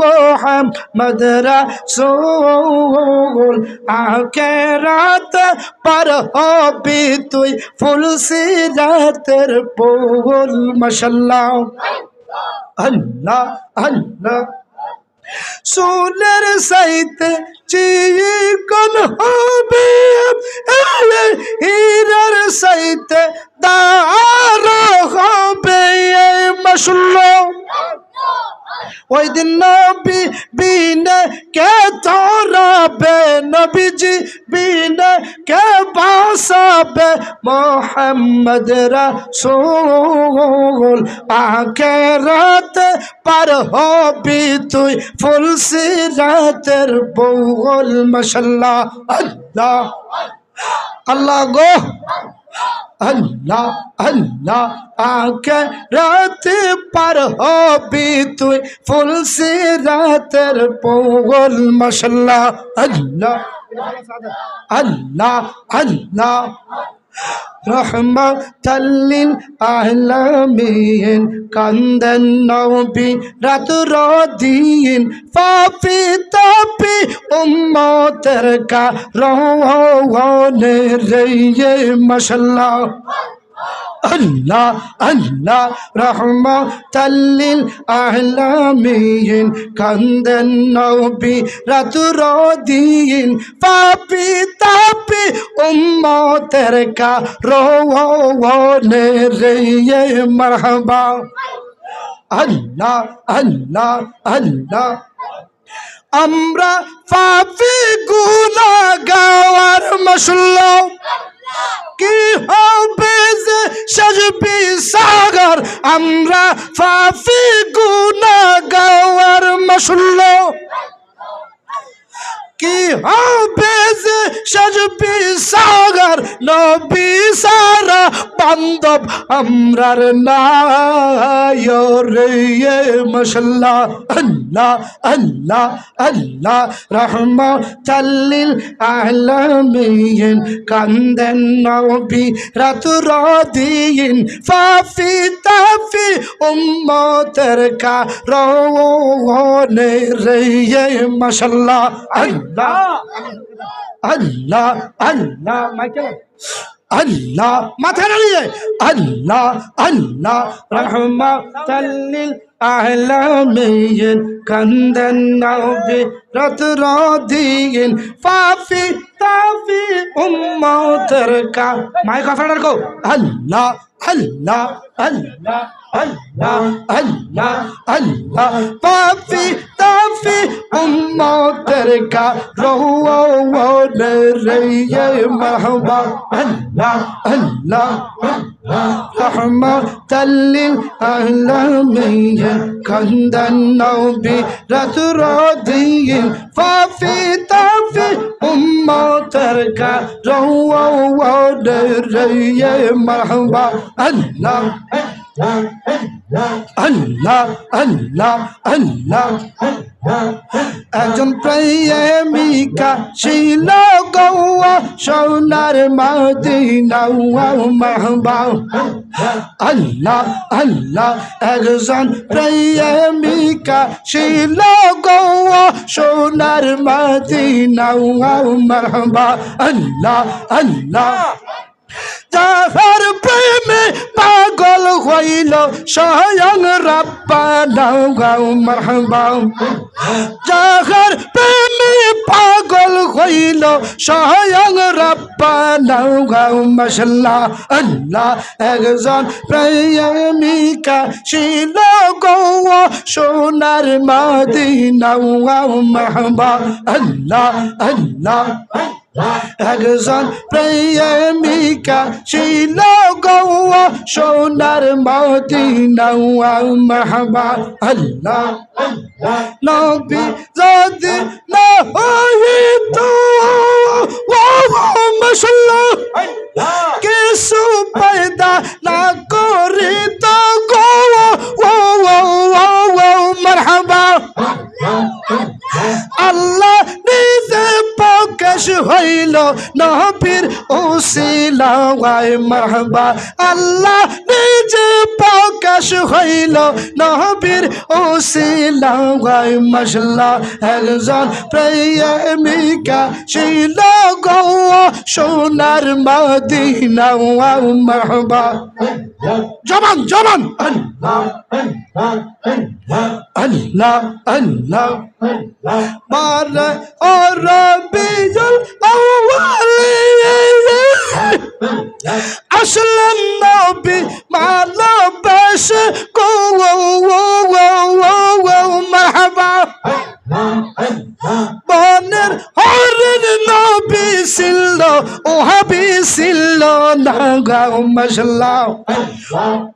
মোহাম্মদ রাসূল। আখেরাত পার হবি তুই ফুল সিরাতের ফুল মাশাল্লাহ আল্লাহ আল্লাহ। সোনার সাইতে চিকন হবে হীরার সাইতে দার হবে মশলো ওই দিন নবী বিনে কে তোরাবে? নবীজি বিনে কে বাসাবে? মোহাম্মদ রাসূল, আখেরাত পার হবি তুই ফুল সিরাতের বউল মাশাল্লাহ আল্লাহ আল্লাহ গো। আল্লাহ আল্লাহ আকে রাতে পার হবি তুই। ফুল সে রাতের পোগল মশাল্লাহ আল্লাহ আল্লাহ আল্লাহ। রহমতাল্লিল আহলামিন কান্দন নবী রাত রদিন পাপি তাপি উম্মতের কা রওনে রে মশাল্লাহ। আল্লাহ আল্লাহ, রহমতাল্লিল আহলামিন কান্দন নবী রাতুর দিন পাপি তাপি উম্মতের কা রোনে রে মারহাবা। আল্লাহ আল্লাহ আল্লাহ। আমরা পাপি গুনা গাওয়ার মশলা কি হবে যে সাজবি সাগর? আমরা ফাফি গুনা গাওয়ার মশল্ল কি হবে যে সাজবি সাগর? নবী সারা বান্ধব আমরার নায়রে মশাল্লাহ, আল্লাহ আল্লাহ আল্লাহ, রহমতাল্লিল আলমিন। কান্দেন নবী রাতুর দিন ফাফি তাফি, উম্মতের কা রওনে রে মশাল্লাহ, আল্লাহ আল্লাহ আল্লাহ, মাইকেল। আল্লাহ মাথা নাড়িয়ে আল্লাহ আল্লাহ। রহমতাল্লিল আহলামিন কান্দন নবী রত রদিন ফাফি তাফি উম্মতের কা। মাই কথা ডাকো আল্লাহ আল্লাহ আল্লাহ আল্লাহ আল্লাহ আল্লাহ। পাপি তাফি উম্মতের কা রওনে রে মাহবা আল্লাহ আল্লাহ রহমতাল্লিল আহলামিন কান্দান নবী রাতুর দিন ফাফি তাফি উম্মতের কা রওনে রে মাহবা আল্লাহ আল্লাহ আল্লাহ আল্লাহ একজন প্রেমিকা ছিল গৌয়া, সোনার মদিনা মাহবা আল্লাহ আল্লাহ, একজন প্রেমিকা ছিল গৌয়া, সোনার মদিনা মাহবা আল্লাহ আল্লাহ। যাহার প্রেমে পাগল হইল স্বয়ং রাব্বানা মারহাবা। যাহার প্রেমে পাগল হইল স্বয়ং রাব্বানা মাশাল্লাহ। আল্লাহ একজন প্রেমিকা ছিল গৌয়া সোনার মদিনা মাহবা আল্লাহ আল্লাহ একজন প্রেমিকা ছিল গৌয়া সোনার মদিনা মাহবা আল্লাহ নবী যদি না হইত কিছু পয়দা না করিত। নবীর ওসিলাওয়ায় মারহাবা আল্লাহ নিজে প্রকাশ হইল নবীর ওসিলাই মশলা একজন প্রেমিকা ছিল গো সোনার মদিনা মাহবা। জবান জবান। আল্লাহ আল্লাহ বারে ও রবিউল Jesus ছিল ও হাবি ছিল না গাও মশলা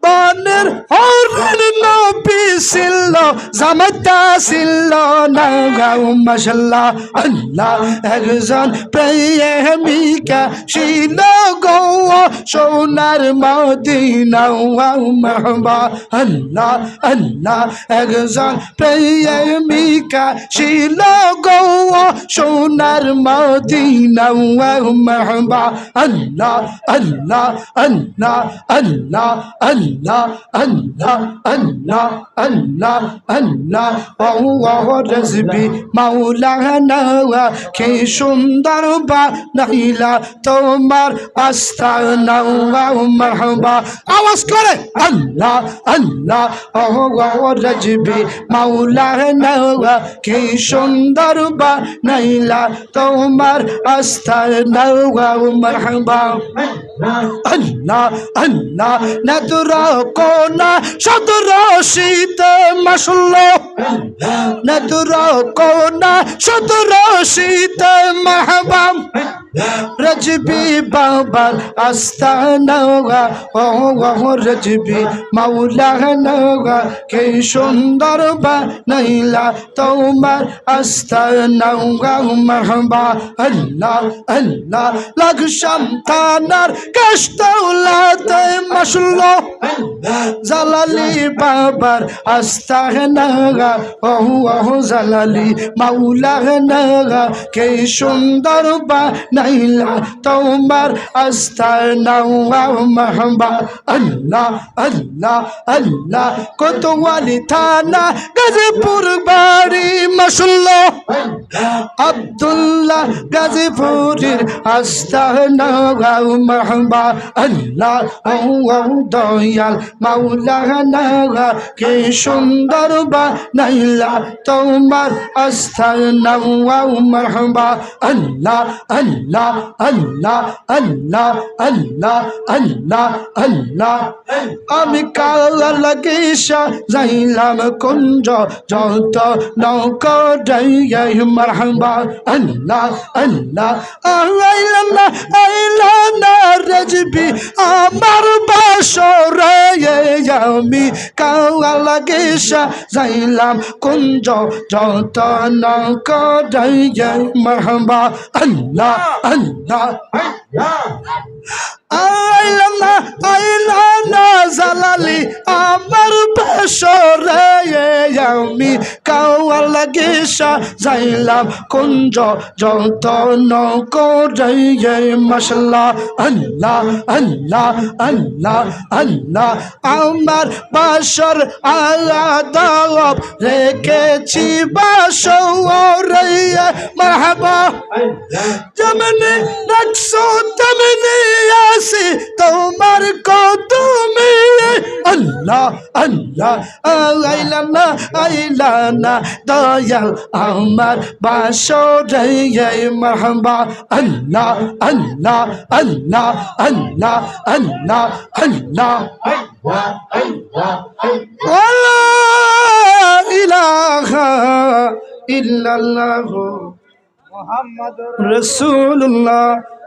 বনের হরেন নবী ছিল জামাতা ছিল না গাও মশলা আল্লাহ একজন প্রেমিকা ছিল গো সোনার মদিনা মাহবা। আল্লাহ আল্লাহ একজন প্রেমিকা ছিল গো সোনার মদিনা মাহবা, আল্লাহ আল্লাহ আল্লাহ আল্লাহ আল্লাহ আল্লাহ আল্লাহ আল্লাহ আল্লাহ। ও রজবি, মাওলানা কি সুন্দর বা নাইলা তোমার আস্থা মাহবা। আওয়াজ করে, আল্লাহ আল্লাহ রজবি, মাওলানা কি সুন্দর বা নাইলা তোমার আস্থা মাহবা আল্লাহ আল্লাহ নদর কোনা সদর শীত মাসুল্ল নদর কোনা সদর শীত মাহবাম রজবি বাবার আস্তানা ও রজবি মাওলানা কে সুন্দর বা নাইলা তোমার আস্তানা মাহবা আল্লাহ আল্লাহ লাগসাম থানার কাস্তাউলাতে মাসুল্ল জালালি বাবার আস্তানা ও ও জালালি মাওলানা কে সুন্দর বা নাইলা তোমার আস্তানা মাহবা আল্লাহ আল্লাহ আল্লাহ কোতোয়ালি থানা গাজীপুর বাড়ি মাসুল্ল আব্দুল্লাহ গাজীপুরের আস্তানা মাহবা আল্লাহ দয়াল মাওলানা কে সুন্দর বা নাইলা তোমার আস্তানা মাহবা আল্লাহ আল্লাহ আল্লাহ আল্লাহ আল্লাহ আল্লাহ আল্লাহ আমি কাল লাগিসা, যাইলাম কুঞ্জ, যত নৌকা যাই মারহাবা। আল্লাহ আল্লাহ আইলানা আইলানা রজবি আমার বাসরে আমি কাল লাগিসা, যাইলাম কুঞ্জ, যত নৌকা যাই মারহাবা। আল্লাহ 哎呀！哎呀！জালালি আমার বাসরে আমি কাওয়াল লাগিসা যাইলাম কুঞ্জ যত নৌকরে মশলা আল্লাহ আল্লাহ আল্লাহ আল্লাহ আমার বাসর আলাদব রেখেছি বাসরে মাহবা। যেমনি রাখছো তেমনি আসি তোমার কদমে আল্লাহ আল্লাহ আইলানা আইলানা দয়াল আমার বাসরে মাহবা। আল্লাহ আল্লাহ আল্লাহ আল্লাহ আল্লাহ আল্লাহ ওয়ালা ইলাহা